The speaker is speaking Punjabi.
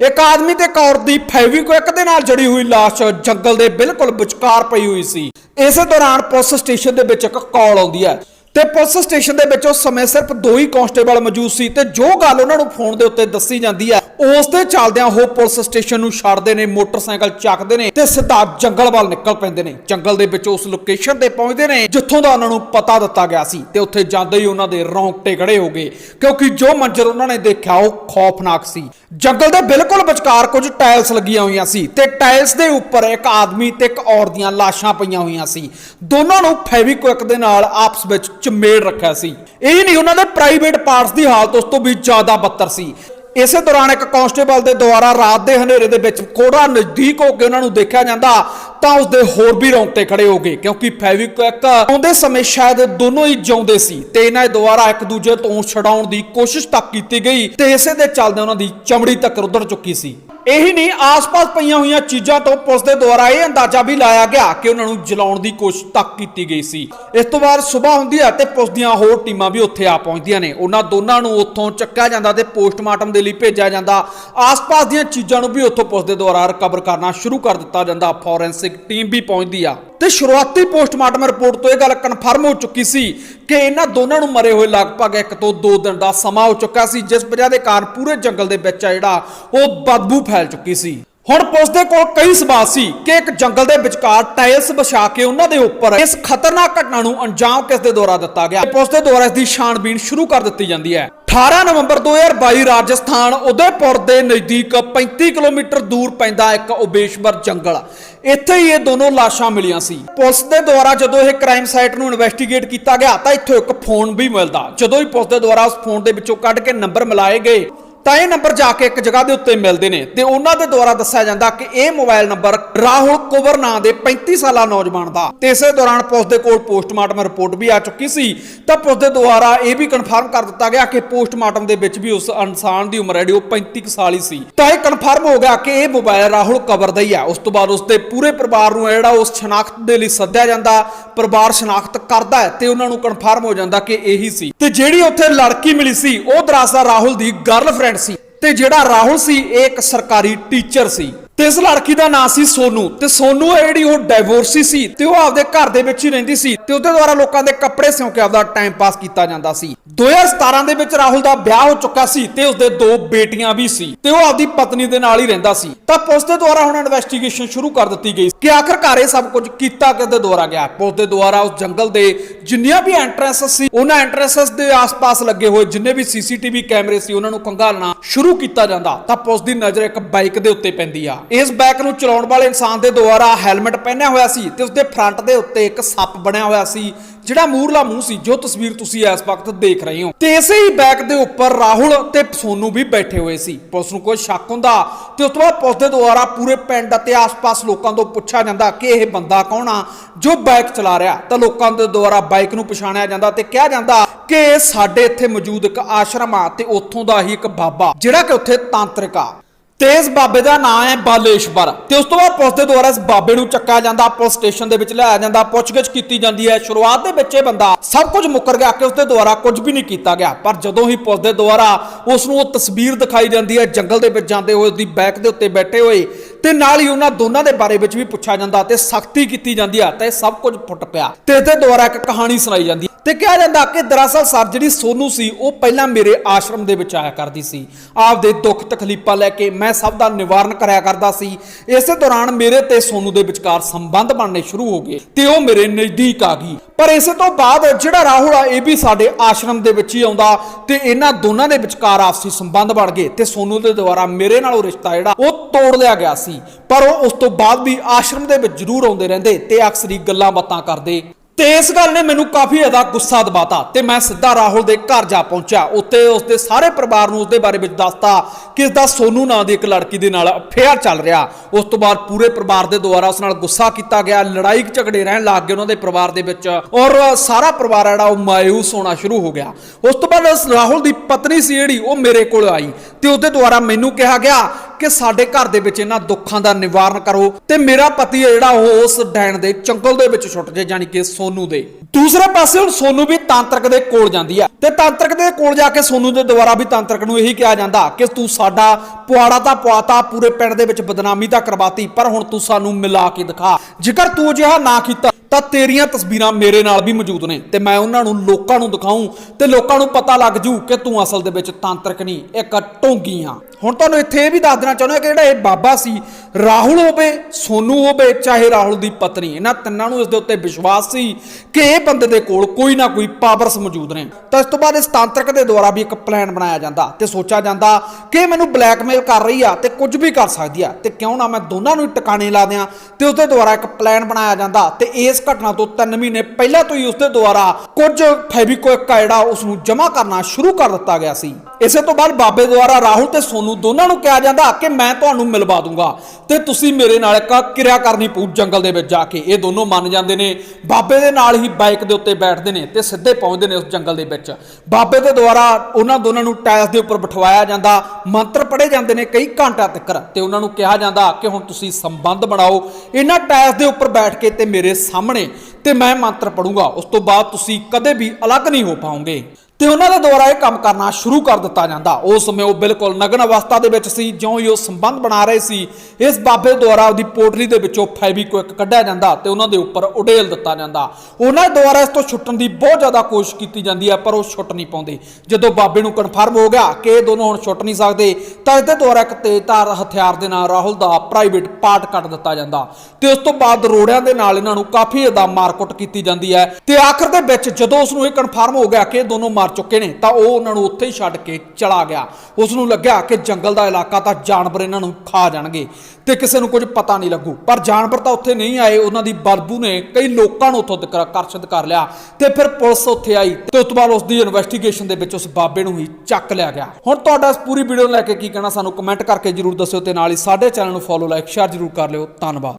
ਇੱਕ ਆਦਮੀ ਤੇ ਇੱਕ ਔਰਤ ਦੀ ਫੈਵਿਕਵਿਕ ਦੇ ਨਾਲ ਜੜੀ ਹੋਈ ਲਾਸ਼ ਜੰਗਲ ਦੇ ਬਿਲਕੁਲ ਵਿਚਕਾਰ ਪਈ ਹੋਈ ਸੀ। ਇਸੇ ਦੌਰਾਨ ਪੁਲਿਸ ਸਟੇਸ਼ਨ ਦੇ ਵਿੱਚ ਇੱਕ ਕਾਲ ਆਉਂਦੀ ਹੈ। ਤੇ ਪੁਲਿਸ ਸਟੇਸ਼ਨ ਦੇ ਵਿੱਚ ਉਸ ਸਮੇਂ ਸਿਰਫ ਦੋ ਹੀ ਕਾਂਸਟੇਬਲ ਮੌਜੂਦ ਸੀ ਤੇ ਜੋ ਗੱਲ ਉਹਨਾਂ ਨੂੰ ਫੋਨ ਦੇ ਉੱਤੇ ਦੱਸੀ ਜਾਂਦੀ ਹੈ, ਉਸ ਦੇ ਚੱਲਦਿਆਂ ਉਹ ਪੁਲਿਸ ਸਟੇਸ਼ਨ ਨੂੰ ਛੱਡਦੇ ਨੇ, ਮੋਟਰਸਾਈਕਲ ਚੱਕਦੇ ਨੇ ਤੇ ਸਿੱਧਾ ਜੰਗਲ ਵੱਲ ਨਿਕਲ ਪੈਂਦੇ ਨੇ। ਜੰਗਲ ਦੇ ਵਿੱਚ ਉਸ ਲੋਕੇਸ਼ਨ ਤੇ ਪਹੁੰਚਦੇ ਨੇ, ਜਿੱਥੋਂ ਦਾ ਉਹਨਾਂ ਨੂੰ ਪਤਾ ਦਿੱਤਾ ਗਿਆ ਸੀ ਤੇ ਉੱਥੇ ਜਾਂਦੇ ਹੀ ਉਹਨਾਂ ਦੇ ਰੌਂਗਟੇ ਖੜੇ ਹੋ ਗਏ, ਕਿਉਂਕਿ ਜੋ ਮੰਜ਼ਰ ਉਹਨਾਂ ਨੇ ਦੇਖਿਆ ਉਹ ਖੌਫਨਾਕ ਸੀ। ਜੰਗਲ ਦੇ ਬਿਲਕੁਲ ਵਿਚਕਾਰ ਕੁਝ ਟਾਇਲਸ ਲੱਗੀਆਂ ਹੋਈਆਂ ਸੀ ਤੇ ਟਾਇਲਸ ਦੇ ਉੱਪਰ ਇੱਕ ਆਦਮੀ ਤੇ ਇੱਕ ਔਰਤ ਦੀਆਂ ਲਾਸ਼ਾਂ ਪਈਆਂ ਹੋਈਆਂ ਸੀ। ਦੋਨਾਂ ਨੂੰ ਫੈਵਿਕਵਿਕ ਦੇ ਨਾਲ ਆਪਸ ਵਿੱਚ ਚਮੇੜ ਰੱਖਿਆ ਸੀ। ਇਹ ਨਹੀਂ, ਉਹਨਾਂ ਦੇ ਪ੍ਰਾਈਵੇਟ ਪਾਰਟਸ ਦੀ ਹਾਲਤ ਉਸ ਤੋਂ ਵੀ ਜ਼ਿਆਦਾ ਬੱਤਰ ਸੀ। ਇਸੇ ਦੌਰਾਨ ਇੱਕ ਕਾਂਸਟੇਬਲ ਦੇ ਦੁਆਰਾ ਰਾਤ ਦੇ ਹਨੇਰੇ ਦੇ ਵਿੱਚ ਕੋੜਾ ਨਜ਼ਦੀਕ ਹੋ ਕੇ ਉਹਨਾਂ ਨੂੰ ਦੇਖਿਆ ਜਾਂਦਾ, ਤਾਂ ਉਸ ਦੇ ਹੋਰ ਵੀ ਰੌਂਗਟੇ ਖੜੇ ਹੋ ਗਏ, ਕਿਉਂਕਿ ਫੈਵਿਕਵਿਕ ਆਉਂਦੇ ਸਮੇਂ ਸ਼ਾਇਦ ਦੋਨੋਂ ਹੀ ਜਿਉਂਦੇ ਸੀ ਤੇ ਇਹਨਾਂ ਦੁਆਰਾ ਇੱਕ ਦੂਜੇ ਤੋਂ ਛਡਾਉਣ ਦੀ ਕੋਸ਼ਿਸ਼ ਤੱਕ ਕੀਤੀ ਗਈ ਤੇ ਇਸੇ ਦੇ ਚੱਲਦੇ ਉਹਨਾਂ ਦੀ ਚਮੜੀ ਤੱਕ ਰੁੱਧੜ ਚੁੱਕੀ ਸੀ। ਇਹੀ ਨਹੀਂ, ਆਸ-ਪਾਸ ਪਈਆਂ ਹੋਈਆਂ ਚੀਜ਼ਾਂ ਤੋਂ ਪੁਲਿਸ ਦੇ ਦੁਆਰਾ ਇਹ ਅੰਦਾਜ਼ਾ ਵੀ ਲਾਇਆ ਗਿਆ ਕਿ ਉਹਨਾਂ ਨੂੰ ਜਲਾਉਣ ਦੀ ਕੋਸ਼ਿਸ਼ ਤੱਕ ਕੀਤੀ ਗਈ ਸੀ। ਇਸ ਤੋਂ ਬਾਅਦ ਸਵੇਰ ਹੁੰਦੀ ਹੈ ਤੇ ਪੁਲਿਸ ਦੀਆਂ ਹੋਰ ਟੀਮਾਂ ਵੀ ਉੱਥੇ ਆ ਪਹੁੰਚਦੀਆਂ ਨੇ। ਉਹਨਾਂ ਦੋਨਾਂ ਨੂੰ ਉੱਥੋਂ ਚੱਕਿਆ ਜਾਂਦਾ ਤੇ ਪੋਸਟਮਾਰਟਮ ਦੇ ਲਈ ਭੇਜਿਆ ਜਾਂਦਾ। ਆਸ-ਪਾਸ ਦੀਆਂ ਚੀਜ਼ਾਂ ਨੂੰ ਵੀ ਉੱਥੋਂ ਪੁਲਿਸ ਦੇ ਦੁਆਰਾ ਰਿਕਵਰ ਕਰਨਾ ਸ਼ੁਰੂ ਕਰ ਦਿੱਤਾ ਜਾਂਦਾ। ਫੋਰੈਂਸਿਕ ਟੀਮ ਵੀ ਪਹੁੰਚਦੀ ਆ। ਤੇ ਸ਼ੁਰੂਆਤੀ ਪੋਸਟਮਾਰਟਮ ਰਿਪੋਰਟ ਤੋਂ ਇਹ ਗੱਲ ਕਨਫਰਮ ਹੋ ਚੁੱਕੀ ਸੀ ਕਿ ਇਹਨਾਂ ਦੋਨਾਂ ਨੂੰ ਮਰੇ ਹੋਏ ਲਗਭਗ ਇੱਕ ਤੋਂ 2 ਦਿਨ ਦਾ ਸਮਾਂ ਹੋ ਚੁੱਕਾ ਸੀ, ਜਿਸ ਵਜ੍ਹਾ ਦੇ ਕਾਰਨ ਪੂਰੇ ਜੰਗਲ ਦੇ ਵਿੱਚ ਆ ਜਿਹੜਾ ਉਹ ਬਦਬੂ ਫੈਲ ਚੁੱਕੀ ਸੀ। ਹੁਣ ਪੁਲਿਸ ਦੇ ਕੋਲ ਕਈ ਸਵਾਲ ਸੀ ਕਿ ਇੱਕ ਜੰਗਲ ਦੇ ਵਿਚਕਾਰ ਟਾਇਲਸ ਵਿਛਾ ਕੇ ਉਹਨਾਂ ਦੇ ਉੱਪਰ ਇਸ ਖਤਰਨਾਕ ਘਟਨਾ ਨੂੰ ਅੰਜਾਮ ਕਿਸ ਦੇ ਦੁਆਰਾ ਦਿੱਤਾ ਗਿਆ? ਪੁਲਿਸ ਦੇ ਦੁਆਰਾ ਇਸ ਦੀ ਛਾਣਬੀਣ ਸ਼ੁਰੂ ਕਰ ਦਿੱਤੀ ਜਾਂਦੀ ਹੈ। 18 ਨਵੰਬਰ 2022 ਰਾਜਸਥਾਨ ਉਦੈਪੁਰ ਦੇ ਨਜ਼ਦੀਕ 35 ਕਿਲੋਮੀਟਰ ਦੂਰ ਪੈਂਦਾ ਇੱਕ ਉਬੇਸ਼ਵਰ ਜੰਗਲ। ਇੱਥੇ ਹੀ ਇਹ ਦੋਨੋਂ ਲਾਸ਼ਾਂ ਮਿਲੀਆਂ ਸੀ। ਪੁਲਿਸ ਦੇ ਦੁਆਰਾ ਜਦੋਂ ਇਹ ਕ੍ਰਾਈਮ ਸਾਈਟ ਨੂੰ ਇਨਵੈਸਟੀਗੇਟ ਕੀਤਾ ਗਿਆ, ਤਾਂ ਇੱਥੋਂ ਇੱਕ ਫੋਨ ਵੀ ਮਿਲਦਾ। ਜਦੋਂ ਹੀ ਪੁਲਿਸ ਦੇ ਦੁਆਰਾ ਉਸ ਫੋਨ ਦੇ ਵਿੱਚੋਂ ਕੱਢ ਕੇ ਨੰਬਰ ਮਿਲਾਏ ਗਏ ਤਾਂ ਇਹ ਨੰਬਰ ਜਾ ਕੇ ਇੱਕ ਜਗ੍ਹਾ ਦੇ ਉੱਤੇ ਮਿਲਦੇ ਨੇ ਤੇ ਉਹਨਾਂ ਦੇ ਦੁਆਰਾ ਦੱਸਿਆ ਜਾਂਦਾ ਕਿ ਇਹ ਮੋਬਾਈਲ ਨੰਬਰ ਰਾਹੁਲ ਕੁਵਰ ਨਾਂ ਦੇ 35 ਸਾਲਾ ਨੌਜਵਾਨ ਦਾ। ਤੇ ਇਸੇ ਦੌਰਾਨ ਪੁਲਿਸ ਦੇ ਕੋਲ ਪੋਸਟਮਾਰਟਮ ਰਿਪੋਰਟ ਵੀ ਆ ਚੁੱਕੀ ਸੀ। ਤਾਂ ਪੁਲਿਸ ਦੇ ਦੁਆਰਾ ਇਹ ਵੀ ਕਨਫਰਮ ਕਰ ਦਿੱਤਾ ਗਿਆ ਕਿ ਪੋਸਟਮਾਰਟਮ ਦੇ ਵਿੱਚ ਵੀ ਉਸ ਇਨਸਾਨ ਦੀ ਉਮਰ ਜਿਹੜੀ ਉਹ 35 ਕੁ ਸਾਲ ਹੀ ਸੀ। ਤਾਂ ਇਹ ਕਨਫਰਮ ਹੋ ਗਿਆ ਕਿ ਇਹ ਮੋਬਾਈਲ ਰਾਹੁਲ ਕਵਰ ਦਾ ਹੀ ਹੈ ਉਸ ਤੋਂ ਬਾਅਦ ਉਸ ਦੇ ਪੂਰੇ ਪਰਿਵਾਰ ਨੂੰ ਜਿਹੜਾ ਉਸ ਸ਼ਨਾਖਤ ਦੇ ਲਈ ਸੱਦਿਆ ਜਾਂਦਾ, ਪਰਿਵਾਰ ਸ਼ਨਾਖਤ ਕਰਦਾ ਹੈ ਤੇ ਉਹਨਾਂ ਨੂੰ ਕਨਫਰਮ ਹੋ ਜਾਂਦਾ ਕਿ ਇਹੀ ਸੀ। ਤੇ ਜਿਹੜੀ ਉੱਥੇ ਲੜਕੀ ਮਿਲੀ ਸੀ, ਉਹ ਦਰਾਸਾ ਰਾਹੁਲ ਦੀ ਗਰਲਫ੍ਰੈਂਡ ਸੀ ਤੇ ਜਿਹੜਾ ਰਾਹੁਲ ਸੀ, ਇਹ ਇੱਕ ਸਰਕਾਰੀ ਟੀਚਰ ਸੀ। ਤੇ ਇਸ ਲੜਕੀ ਦਾ ਨਾਂ ਸੀ ਸੋਨੂ। ਤੇ ਸੋਨੂ ਹੈ ਜਿਹੜੀ ਉਹ ਡਾਈਵੋਰਸੀ ਸੀ, ਤੇ ਉਹ ਆਪਦੇ ਘਰ ਦੇ ਵਿੱਚ ਹੀ ਰਹਿੰਦੀ ਸੀ ਤੇ ਉਹਦੇ ਦੁਆਰਾ ਲੋਕਾਂ ਦੇ ਕੱਪੜੇ ਸਿਉਂ ਕੇ ਆਪਦਾ ਟਾਈਮ ਪਾਸ ਕੀਤਾ ਜਾਂਦਾ ਸੀ। 2017 ਦੇ ਵਿੱਚ ਰਾਹੁਲ ਦਾ ਵਿਆਹ ਹੋ ਚੁੱਕਾ ਸੀ ਤੇ ਉਸਦੇ ਦੋ ਬੇਟੀਆਂ ਵੀ ਸੀ ਤੇ ਉਹ ਆਪਦੀ ਪਤਨੀ ਦੇ ਨਾਲ ਹੀ ਰਹਿੰਦਾ ਸੀ। ਤਾਂ ਪੁਲਿਸ ਦੇ ਦੁਆਰਾ ਹੁਣ ਇਨਵੈਸਟੀਗੇਸ਼ਨ ਸ਼ੁਰੂ ਕਰ ਦਿੱਤੀ ਗਈ ਕਿ ਆਖਰਕਾਰ ਇਹ ਸਭ ਕੁਝ ਕੀਤਾ ਕਿਸਦੇ ਦੁਆਰਾ ਗਿਆ? ਪੁਲਿਸ ਦੇ ਦੁਆਰਾ ਉਸ ਜੰਗਲ ਦੇ ਜਿੰਨੀਆਂ ਵੀ ਐਂਟਰੈਂਸਸ ਸੀ, ਉਹਨਾਂ ਐਂਟਰੈਂਸਸ ਦੇ ਆਸ-ਪਾਸ ਲੱਗੇ ਹੋਏ ਜਿੰਨੇ ਵੀ ਸੀਸੀਟੀਵੀ ਕੈਮਰੇ ਸੀ, ਉਹਨਾਂ ਨੂੰ ਖੰਗਾਲਣਾ ਸ਼ੁਰੂ ਕੀਤਾ ਜਾਂਦਾ, ਤਾਂ ਪੁਲਿਸ ਦੀ ਨਜ਼ਰ ਇੱਕ ਬਾਈਕ ਦੇ ਉੱਤੇ ਪੈਂਦੀ ਆ। ਇਸ ਬਾਈਕ ਨੂੰ ਚਲਾਉਣ ਵਾਲੇ ਇਨਸਾਨ ਦੇ ਦੁਆਰਾ ਹੈਲਮਟ ਪਹਿਨਿਆ ਹੋਇਆ ਸੀ ਤੇ ਉਸਦੇ ਫਰੰਟ ਦੇ ਉੱਤੇ ਇੱਕ ਸੱਪ ਬਣਿਆ ਹੋਇਆ ਸੀ, ਜਿਹੜਾ ਮੂਰਲਾ ਮੂੰਹ ਸੀ, ਜੋ ਤਸਵੀਰ ਤੁਸੀਂ ਇਸ ਵਕਤ ਦੇਖ ਰਹੇ ਹੋ। ਤੇ ਇਸੇ ਹੀ ਬਾਈਕ ਦੇ ਉੱਪਰ ਰਾਹੁਲ ਤੇ ਸੋਨੂ ਵੀ ਬੈਠੇ ਹੋਏ ਸੀ। ਪੁਲਿਸ ਨੂੰ ਕੋਈ ਸ਼ੱਕ ਹੁੰਦਾ ਤੇ ਉਸ ਤੋਂ ਬਾਅਦ ਪੁਲਿਸ ਦੇ ਦੁਆਰਾ ਪੂਰੇ ਪਿੰਡ ਅਤੇ ਆਸ-ਪਾਸ ਲੋਕਾਂ ਤੋਂ ਪੁੱਛਿਆ ਜਾਂਦਾ ਕਿ ਇਹ ਬੰਦਾ ਕੌਣ ਆ ਜੋ ਬਾਈਕ ਚਲਾ ਰਿਹਾ। ਤਾਂ ਲੋਕਾਂ ਦੇ ਦੁਆਰਾ ਬਾਈਕ ਨੂੰ ਪਛਾਣਿਆ ਜਾਂਦਾ ਤੇ ਕਿਹਾ ਜਾਂਦਾ ਕਿ ਸਾਡੇ ਇੱਥੇ ਮੌਜੂਦ ਇੱਕ ਆਸ਼ਰਮ ਆ ਤੇ ਉੱਥੋਂ ਦਾ ਹੀ ਇੱਕ ਬਾਬਾ, ਜਿਹੜਾ ਕਿ ਉੱਥੇ ਤਾਂਤਰਿਕ ਆ। ਤੇ ਬਾਬੇ ਦਾ ਨਾਮ ਹੈ ਬਾਲੇਸ਼ਵਰ। ਤੇ ਉਸ ਤੋਂ ਬਾਅਦ ਪੁਲਿਸ ਦੇ ਦੁਆਰਾ ਇਸ ਬਾਬੇ ਨੂੰ ਚੱਕਿਆ ਜਾਂਦਾ, ਪੁਲਿਸ ਸਟੇਸ਼ਨ ਦੇ ਵਿੱਚ ਲਿਆਇਆ ਜਾਂਦਾ, ਪੁੱਛਗਿੱਛ ਕੀਤੀ ਜਾਂਦੀ ਹੈ। ਸ਼ੁਰੂਆਤ ਦੇ ਵਿੱਚ ਇਹ ਬੰਦਾ ਸਭ ਕੁਝ ਮੁੱਕਰ ਗਿਆ ਕਿ ਉਸ ਦੇ ਦੁਆਰਾ ਕੁਝ ਵੀ ਨਹੀਂ ਕੀਤਾ ਗਿਆ। ਪਰ ਜਦੋਂ ਹੀ ਪੁਲਿਸ ਦੇ ਦੁਆਰਾ ਉਸ ਨੂੰ ਉਹ ਤਸਵੀਰ ਦਿਖਾਈ ਜਾਂਦੀ ਹੈ, ਜੰਗਲ ਦੇ ਵਿੱਚ ਜਾਂਦੇ ਹੋਏ ਉਹਦੀ ਬੈਕ ਦੇ ਉੱਤੇ ਬੈਠੇ ਹੋਏ ਤੇ ਨਾਲ ਹੀ ਉਹਨਾਂ ਦੋਨਾਂ ਦੇ ਬਾਰੇ ਵਿੱਚ ਵੀ ਪੁੱਛਿਆ ਜਾਂਦਾ ਤੇ ਸਖਤੀ ਕੀਤੀ ਜਾਂਦੀ ਆ ਤੇ ਸਭ ਕੁਝ ਫੁੱਟ ਪਿਆ। ਤੇ ਇਹਦੇ ਦੁਆਰਾ ਇੱਕ ਕਹਾਣੀ ਸੁਣਾਈ ਜਾਂਦੀ ਤੇ ਕਿਹਾ ਜਾਂਦਾ ਕਿ ਦਰਅਸਲ ਸਰ, ਜਿਹੜੀ ਸੋਨੂ ਸੀ, ਉਹ ਪਹਿਲਾਂ ਮੇਰੇ ਆਸ਼ਰਮ ਦੇ ਵਿੱਚ ਆਇਆ ਕਰਦੀ ਸੀ। ਆਪਦੇ ਦੁੱਖ ਤਕਲੀਫਾਂ ਲੈ ਕੇ ਮੈਂ ਸਭ ਦਾ ਨਿਵਾਰਨ ਕਰਿਆ ਕਰਦਾ ਸੀ। ਇਸੇ ਦੌਰਾਨ ਮੇਰੇ ਤੇ ਸੋਨੂ ਦੇ ਵਿਚਕਾਰ ਸੰਬੰਧ ਬਣਨੇ ਸ਼ੁਰੂ ਹੋ ਗਏ ਤੇ ਉਹ ਮੇਰੇ ਨਜ਼ਦੀਕ ਆ ਗਈ। ਪਰ ਇਸੇ ਤੋਂ ਬਾਅਦ ਜਿਹੜਾ ਰਾਹੁਲ ਆ, ਇਹ ਵੀ ਸਾਡੇ ਆਸ਼ਰਮ ਦੇ ਵਿੱਚ ਹੀ ਆਉਂਦਾ ਤੇ ਇਹਨਾਂ ਦੋਨਾਂ ਦੇ ਵਿਚਕਾਰ ਆਪਸੀ ਸੰਬੰਧ ਬਣ ਗਏ ਤੇ ਸੋਨੂ ਦੇ ਦੁਆਰਾ ਮੇਰੇ ਨਾਲ ਉਹ ਰਿਸ਼ਤਾ ਜਿਹੜਾ, ਉਹ ਤੋੜ ਲਿਆ ਗਿਆ ਸੀ। ਪਰ ਉਹ ਉਸ ਤੋਂ ਬਾਅਦ ਵੀ ਆਸ਼ਰਮ ਦੇ ਵਿੱਚ ਜ਼ਰੂਰ ਆਉਂਦੇ ਰਹਿੰਦੇ ਤੇ ਅਕਸਰੀ ਗੱਲਾਂ ਬਾਤਾਂ ਕਰਦੇ ਤੇ ਇਸ ਗੱਲ ਨੇ ਮੈਨੂੰ ਕਾਫੀ ਜ਼ਿਆਦਾ ਗੁੱਸਾ ਦਬਾਤਾ ਤੇ ਮੈਂ ਸਿੱਧਾ ਰਾਹੁਲ ਦੇ ਘਰ ਜਾ ਪਹੁੰਚਿਆ। ਉੱਤੇ ਉਸਦੇ ਸਾਰੇ ਪਰਿਵਾਰ ਨੂੰ ਉਸਦੇ ਬਾਰੇ ਵਿੱਚ ਦੱਸਤਾ ਕਿ ਇਸ ਦਾ ਸੋਨੂ ਨਾਂ ਦੀ ਇੱਕ ਲੜਕੀ ਦੇ ਨਾਲ ਅਫੇਅਰ ਚੱਲ ਰਿਹਾ। ਉਸ ਤੋਂ ਬਾਅਦ ਪੂਰੇ ਪਰਿਵਾਰ ਦੇ ਦੁਆਰਾ ਉਸ ਨਾਲ ਗੁੱਸਾ ਕੀਤਾ ਗਿਆ, ਲੜਾਈ ਝਗੜੇ ਰਹਿਣ ਲੱਗ ਗਏ ਉਹਨਾਂ ਦੇ ਪਰਿਵਾਰ ਦੇ ਵਿੱਚ ਔਰ ਸਾਰਾ ਪਰਿਵਾਰ ਜਿਹੜਾ ਉਹ ਮਾਇੂਸ ਹੋਣਾ ਸ਼ੁਰੂ ਹੋ ਗਿਆ। ਉਸ ਤੋਂ ਬਾਅਦ ਉਸ ਰਾਹੁਲ ਦੀ ਪਤਨੀ ਸੀ ਜਿਹੜੀ, ਉਹ ਮੇਰੇ ਕੋਲ ਆਈ ਤੇ ਉਹਦੇ ਦੁਆਰਾ ਮੈਨੂੰ ਕਿਹਾ ਗਿਆ ਕਿ ਸਾਡੇ ਘਰ ਦੇ ਵਿੱਚ ਇਹਨਾਂ ਦੁੱਖਾਂ ਦਾ ਨਿਵਾਰਨ ਕਰੋ ਤੇ ਮੇਰਾ ਪਤੀ ਹੈ ਜਿਹੜਾ ਉਹ ਉਸ ਡੈਣ ਦੇ ਚੰਗਲ ਦੇ ਵਿੱਚ ਛੁੱਟ ਜੇ ਜਾਨੀ ਕਿ ਸੋਨੂ ਦੇ। ਦੂਸਰੇ ਪਾਸੇ ਹੁਣ ਸੋਨੂ ਵੀ ਤਾਂਤਰਕ ਦੇ ਕੋਲ ਜਾਂਦੀ ਆ। ਤੇ ਤਾਂਤਰਕ ਦੇ ਕੋਲ ਜਾ ਕੇ ਸੋਨੂ ਦੇ ਦੁਆਰਾ ਵੀ ਤਾਂਤਰਕ ਨੂੰ ਇਹੀ ਕਿਹਾ ਜਾਂਦਾ ਕਿ ਤੂੰ ਸਾਡਾ ਪੁਆੜਾ ਤਾਂ ਪੁਆਤਾ, ਪੂਰੇ ਪਿੰਡ ਦੇ ਵਿੱਚ ਬਦਨਾਮੀ ਤਾਂ ਕਰਵਾਤੀ, ਪਰ ਹੁਣ ਤੂੰ ਸਾਨੂੰ ਮਿਲਾ ਕੇ ਦਿਖਾ। ਜੇਕਰ ਤੂੰ ਅਜਿਹਾ ਨਾ ਕੀਤਾ ਤਾਂ ਤੇਰੀਆਂ ਤਸਵੀਰਾਂ ਮੇਰੇ ਨਾਲ ਵੀ ਮੌਜੂਦ ਨੇ ਤੇ ਮੈਂ ਉਹਨਾਂ ਨੂੰ ਲੋਕਾਂ ਨੂੰ ਦਿਖਾਉਂ ਤੇ ਲੋਕਾਂ ਨੂੰ ਪਤਾ ਲੱਗ ਜੂ ਕਿ ਤੂੰ ਅਸਲ ਦੇ ਵਿੱਚ ਤਾਂਤਰਿਕ ਨਹੀਂ, ਇੱਕ ਢੋਂਗੀ ਆ। ਹੁਣ ਤੁਹਾਨੂੰ ਇੱਥੇ ਇਹ ਵੀ ਦੱਸ ਦੇਣਾ ਚਾਹੁੰਦਾ ਕਿ ਜਿਹੜਾ ਇਹ ਬਾਬਾ ਸੀ ਰਾਹੁਲ ਹੋਵੇ, ਸੋਨੂ ਹੋਵੇ, ਚਾਹੇ ਰਾਹੁਲ ਦੀ ਪਤਨੀ। ਇਹਨਾਂ ਤਿੰਨਾਂ ਨੂੰ ਇਸ ਦੇ ਉੱਤੇ ਵਿਸ਼ਵਾਸ ਸੀ ਕਿ ਇਹ ਬੰਦੇ ਦੇ ਕੋਲ ਕੋਈ ਨਾ ਕੋਈ ਪਾਵਰਸ ਮੌਜੂਦ ਨੇ। ਤਾਂ ਇਸ ਤੋਂ ਬਾਅਦ ਇਸ ਤਾਂਤਰਿਕ ਦੇ ਦੁਆਰਾ ਵੀ ਇੱਕ ਪਲਾਨ ਬਣਾਇਆ ਜਾਂਦਾ ਤੇ ਸੋਚਿਆ ਜਾਂਦਾ ਕਿ ਮੈਨੂੰ ਬਲੈਕਮੇਲ ਕਰ ਰਹੀ ਆ ਤੇ ਕੁਝ ਵੀ ਕਰ ਸਕਦੀ ਆ। ਤੇ ਕਿਉਂ ਨਾ ਮੈਂ ਦੋਨਾਂ ਨੂੰ ਟਿਕਾਣੇ ਲਾ ਦਿਆਂ ਤੇ ਉਸ ਦੇ ਦੁਆਰਾ ਇੱਕ ਪਲਾਨ ਬਣਾਇਆ ਜਾਂਦਾ ਤੇ ਇਸ ਘਟਨਾ ਤੋਂ 3 ਮਹੀਨੇ ਪਹਿਲਾਂ ਤੋਂ ਹੀ ਉਸ ਦੇ ਦੁਆਰਾ ਕੁਝ ਫੈਬਿਕੋਇਕ ਆ ਜਿਹੜਾ ਉਸ ਨੂੰ ਜਮ੍ਹਾਂ ਕਰਨਾ ਸ਼ੁਰੂ ਕਰ ਦਿੱਤਾ ਗਿਆ ਸੀ। ਇਸੇ ਤੋਂ ਬਾਅਦ ਬਾਬੇ ਦੁਆਰਾ ਰਾਹੁਲ ਤੇ ਸੋਨੂ ਦੋਨਾਂ ਨੂੰ ਕਿਹਾ ਜਾਂਦਾ ਕਿ ਮੈਂ ਤੁਹਾਨੂੰ ਮਿਲਵਾ ਦੂੰਗਾ। ਤੇ ਤੁਸੀਂ ਮੇਰੇ ਨਾਲ ਇੱਕ ਕਿਰਿਆ ਕਰਨੀ ਪਊ ਜੰਗਲ ਦੇ ਵਿੱਚ ਜਾ ਕੇ। ਇਹ ਦੋਨੋਂ ਮੰਨ ਜਾਂਦੇ ਨੇ। ਬਾਬੇ ਦੇ ਨਾਲ ਹੀ ਬਾਈਕ ਦੇ ਉੱਤੇ ਬੈਠਦੇ ਨੇ ਤੇ ਸਿੱਧੇ ਪਹੁੰਚਦੇ ਨੇ ਉਸ ਜੰਗਲ ਦੇ ਵਿੱਚ। ਬਾਬੇ ਦੇ ਦੁਆਰਾ ਉਹਨਾਂ ਦੋਨਾਂ ਨੂੰ ਟਾਇਲਸ ਦੇ ਉੱਪਰ ਬਿਠਵਾਇਆ ਜਾਂਦਾ। ਮੰਤਰ ਪੜ੍ਹੇ ਜਾਂਦੇ ਨੇ ਕਈ ਘੰਟਿਆਂ ਤੱਕ। ਤੇ ਉਹਨਾਂ ਨੂੰ ਕਿਹਾ ਜਾਂਦਾ ਕਿ ਹੁਣ ਤੁਸੀਂ ਸੰਬੰਧ ਬਣਾਓ। ਇਹਨਾਂ ਟਾਇਲਸ ਦੇ ਉੱਪਰ ਬੈਠ ਕੇ ਤੇ ਮੇਰੇ ਸਾਹਮਣੇ ਤੇ ਮੈਂ ਮੰਤਰ ਪੜੂੰਗਾ ਉਸ ਤੋਂ ਬਾਅਦ ਤੁਸੀਂ ਕਦੇ ਵੀ ਅਲੱਗ ਨਹੀਂ ਹੋ ਪਾਓਗੇ ਤੇ ਉਹਨਾਂ ਦੇ ਦੁਆਰਾ ਇਹ ਕੰਮ ਕਰਨਾ ਸ਼ੁਰੂ ਕਰ ਦਿੱਤਾ ਜਾਂਦਾ। ਉਸ ਸਮੇਂ ਉਹ ਬਿਲਕੁਲ ਨਗਨ ਅਵਸਥਾ ਦੇ ਵਿੱਚ ਸੀ, ਜਿਉਂ ਹੀ ਉਹ ਸੰਬੰਧ ਬਣਾ ਰਹੇ ਸੀ, ਇਸ ਬਾਬੇ ਦੁਆਰਾ ਉਹਦੀ ਪੋਟਲੀ ਦੇ ਵਿੱਚੋਂ ਫੈਬੀਕੁਇਕ ਕੱਢਿਆ ਜਾਂਦਾ ਤੇ ਉਹਨਾਂ ਦੇ ਉੱਪਰ ਉਡੇਲ ਦਿੱਤਾ ਜਾਂਦਾ। ਉਹਨਾਂ ਦੁਆਰਾ ਇਸ ਤੋਂ ਛੁੱਟਣ ਦੀ ਬਹੁਤ ਜ਼ਿਆਦਾ ਕੋਸ਼ਿਸ਼ ਕੀਤੀ ਜਾਂਦੀ ਹੈ, ਪਰ ਉਹ ਛੁੱਟ ਨਹੀਂ ਪਾਉਂਦੇ। ਜਦੋਂ ਬਾਬੇ ਨੂੰ ਕਨਫਰਮ ਹੋ ਗਿਆ ਕਿ ਇਹ ਦੋਨੋਂ ਹੁਣ ਛੁੱਟ ਨਹੀਂ ਸਕਦੇ, ਤਾਂ ਇਹਦੇ ਦੁਆਰਾ ਇੱਕ ਤੇਜ਼ਧਾਰ ਹਥਿਆਰ ਦੇ ਨਾਲ ਰਾਹੁਲ ਦਾ ਪ੍ਰਾਈਵੇਟ ਪਾਰਟ ਕੱਟ ਦਿੱਤਾ ਜਾਂਦਾ। ਤੇ ਉਸ ਤੋਂ ਬਾਅਦ ਰੋੜਿਆਂ ਦੇ ਨਾਲ ਇਹਨਾਂ ਨੂੰ ਕਾਫੀ ਜ਼ਿਆਦਾ ਮਾਰਕੁੱਟ ਕੀਤੀ ਜਾਂਦੀ ਹੈ। ਤੇ ਆਖਰ ਦੇ ਵਿੱਚ ਜਦੋਂ ਉਸ ਨੂੰ ਇਹ ਕਨਫਰਮ ਹੋ ਗਿਆ ਕਿ ਇਹ ਦੋਨੋਂ ਮਾਰ ਚੁੱਕੇ ਨੇ, ਤਾਂ ਉਹ ਉਹਨਾਂ ਨੂੰ ਉੱਥੇ ਹੀ ਛੱਡ ਕੇ ਚਲਾ ਗਿਆ। ਉਸ ਨੂੰ ਲੱਗਿਆ ਕਿ ਜੰਗਲ ਦਾ ਇਲਾਕਾ ਤਾਂ ਜਾਨਵਰ ਇਹਨਾਂ ਨੂੰ ਖਾ ਜਾਣਗੇ ਤੇ ਕਿਸੇ ਨੂੰ ਕੁਝ ਪਤਾ ਨਹੀਂ ਲੱਗੂ। ਪਰ ਜਾਨਵਰ ਤਾਂ ਉੱਥੇ ਨਹੀਂ ਆਏ, ਉਹਨਾਂ ਦੀ ਬਦਬੂ ਨੇ ਕਈ ਲੋਕਾਂ ਨੂੰ ਉੱਥੋਂ ਆਕਰਸ਼ਿਤ ਕਰ ਲਿਆ ਤੇ ਫਿਰ ਪੁਲਿਸ ਉੱਥੇ ਆਈ ਤੇ ਉਸ ਤੋਂ ਬਾਅਦ ਉਸ ਦੀ ਇਨਵੈਸਟੀਗੇਸ਼ਨ ਦੇ ਵਿੱਚ ਉਸ ਬਾਬੇ ਨੂੰ ਹੀ ਚੱਕ ਲਿਆ ਗਿਆ। ਹੁਣ ਤੁਹਾਡਾ ਇਸ ਪੂਰੀ ਵੀਡੀਓ ਨੂੰ ਲੈ ਕੇ ਕੀ ਕਹਿਣਾ ਸਾਨੂੰ ਕਮੈਂਟ ਕਰਕੇ ਜਰੂਰ ਦੱਸਿਓ ਤੇ ਨਾਲ ਹੀ ਸਾਡੇ ਚੈਨਲ ਨੂੰ ਫੋਲੋ ਲਾਈਕ ਸ਼ੇਅਰ ਜਰੂਰ ਕਰ ਲਿਓ। ਧੰਨਵਾਦ।